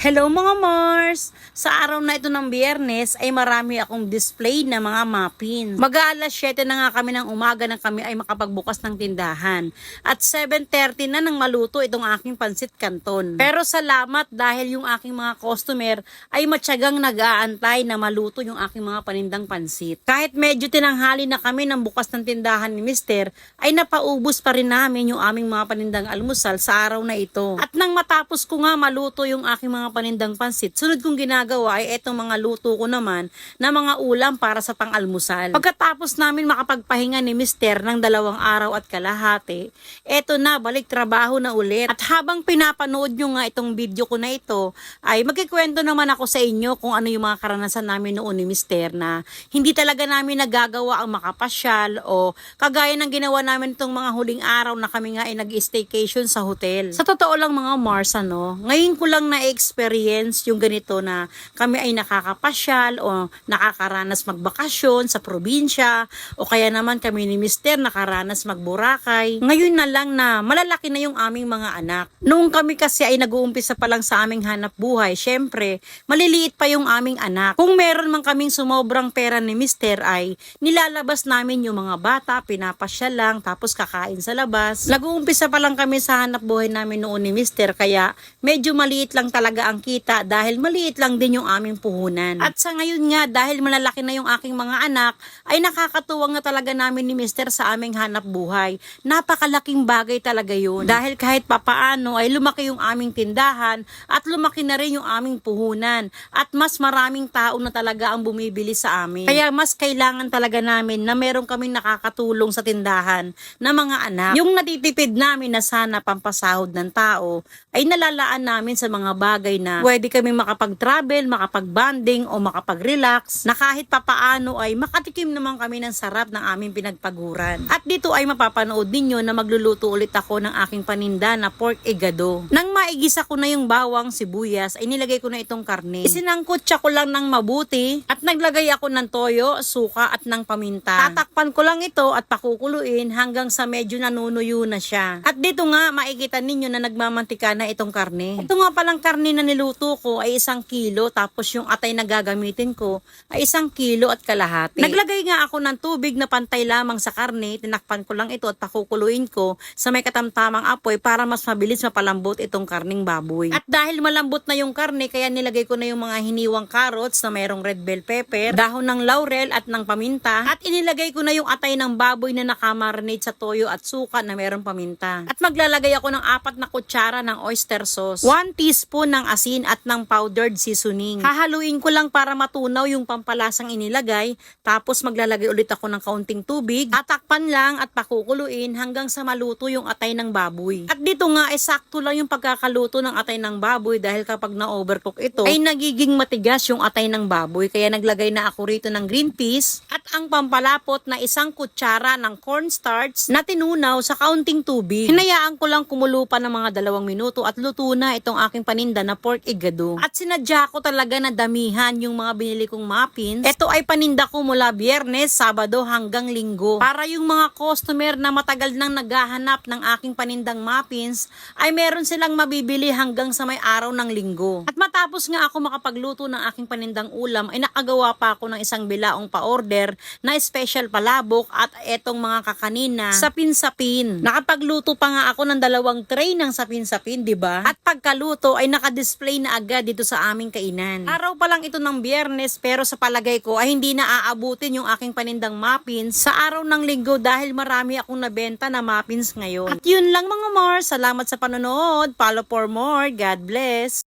Hello mga Mars! Sa araw na ito ng biyernes ay marami akong display na mga muffins. Mag-aalas 7 na nga kami ng umaga na kami ay makapagbukas ng tindahan. At 7.30 na nang maluto itong aking pansit canton. Pero salamat dahil yung aking mga customer ay matyagang nag-aantay na maluto yung aking mga panindang pansit. Kahit medyo tinanghali na kami ng bukas ng tindahan ni Mister, ay napaubos pa rin namin yung aming mga panindang almusal sa araw na ito. At nang matapos ko nga maluto yung aking mga panindang pansit, sunod kong ginagawa ay etong mga luto ko naman na mga ulam para sa pang-almusal. Pagkatapos namin makapagpahinga ni Mister ng dalawang araw at kalahati, eto na, balik trabaho na ulit. At habang pinapanood nyo nga itong video ko na ito, ay magkikwento naman ako sa inyo kung ano yung mga karanasan namin noon ni Mister na hindi talaga namin nagagawa ang makapasyal o kagaya ng ginawa namin itong mga huling araw na kami nga ay nag-staycation sa hotel. Sa totoo lang mga Mars, ano, ngayon ko lang na-experience yung ganito na kami ay nakakapasyal o nakakaranas magbakasyon sa probinsya o kaya naman kami ni Mister nakaranas magburakay. Ngayon na lang na malalaki na yung aming mga anak. Noong kami kasi ay nag-uumpisa pa lang sa aming hanap buhay, syempre, maliliit pa yung aming anak. Kung meron man kaming sumobrang pera ni Mister ay nilalabas namin yung mga bata, pinapasyal lang, tapos kakain sa labas. Nag-uumpisa pa lang kami sa hanap buhay namin noon ni Mister, kaya medyo maliit lang talaga ang kita dahil maliit lang din yung aming puhunan. At sa ngayon nga, dahil malalaki na yung aking mga anak, ay nakakatuwang na talaga namin ni Mister sa aming hanap buhay. Napakalaking bagay talaga yun. Dahil kahit papaano ay lumaki yung aming tindahan at lumaki na rin yung aming puhunan. At mas maraming tao na talaga ang bumibili sa amin. Kaya mas kailangan talaga namin na meron kaming nakakatulong sa tindahan na mga anak. Yung natitipid namin na sana pampasahod ng tao ay nalalaan namin sa mga bagay na pwede kami makapag-travel, makapag-banding o makapag-relax na kahit papaano ay makatikim naman kami ng sarap ng aming pinagpaguran. At dito ay mapapanood ninyo na magluluto ulit ako ng aking paninda na pork egado. Nang maigisa ko na yung bawang, sibuyas, ay nilagay ko na itong karne. Isinangkutsa ko lang ng mabuti at naglagay ako ng toyo, suka at ng paminta. Tatakpan ko lang ito at pakukuluin hanggang sa medyo nanunuyo na siya. At dito nga makikita ninyo na nagmamantika na itong karne. Ito nga palang karne na niluto ko ay isang kilo tapos yung atay na gagamitin ko ay isang kilo at kalahati. Naglagay nga ako ng tubig na pantay lamang sa karne, tinakpan ko lang ito at pakukuluin ko sa may katamtamang apoy para mas mabilis mapalambot itong karning baboy. At dahil malambot na yung karne, kaya nilagay ko na yung mga hiniwang carrots na mayroong red bell pepper, dahon ng laurel at ng paminta, at inilagay ko na yung atay ng baboy na nakamarinate sa toyo at suka na mayroong paminta. At maglalagay ako ng apat na kutsara ng oyster sauce, 1 teaspoon ng asin at ng powdered seasoning. Hahaluin ko lang para matunaw yung pampalasang inilagay, tapos maglalagay ulit ako ng kaunting tubig, tatakpan lang at pakukuluin hanggang sa maluto yung atay ng baboy. At dito nga, sakto lang yung pagkakaluto ng atay ng baboy dahil kapag na-overcook ito, ay nagiging matigas yung atay ng baboy. Kaya naglagay na ako rito ng green peas at ang pampalapot na isang kutsara ng cornstarch na tinunaw sa kaunting tubig. Hinayaan ko lang kumulo ng mga dalawang minuto at luto na itong aking paninda na pork igado. At sinadya ko talaga na damihan yung mga binili kong muffins. Ito ay paninda ko mula biyernes, sabado hanggang linggo. Para yung mga customer na matagal nang naghahanap ng aking panindang muffins ay meron silang mabibili hanggang sa may araw ng linggo. At matapos nga ako makapagluto ng aking panindang ulam ay nakagawa pa ako ng isang bilaong pa-order na special palabok at etong mga kakanina sapin-sapin. Nakapagluto pa nga ako ng dalawang tray ng sapin-sapin, di ba? At pagkaluto ay nakadisplay na agad dito sa aming kainan. Araw pa lang ito ng biyernes pero sa palagay ko ay hindi na aabutin yung aking panindang muffins sa araw ng linggo dahil marami akong nabenta na muffins ngayon. At yun lang mga Mars, salamat sa panonood. Follow for more. God bless.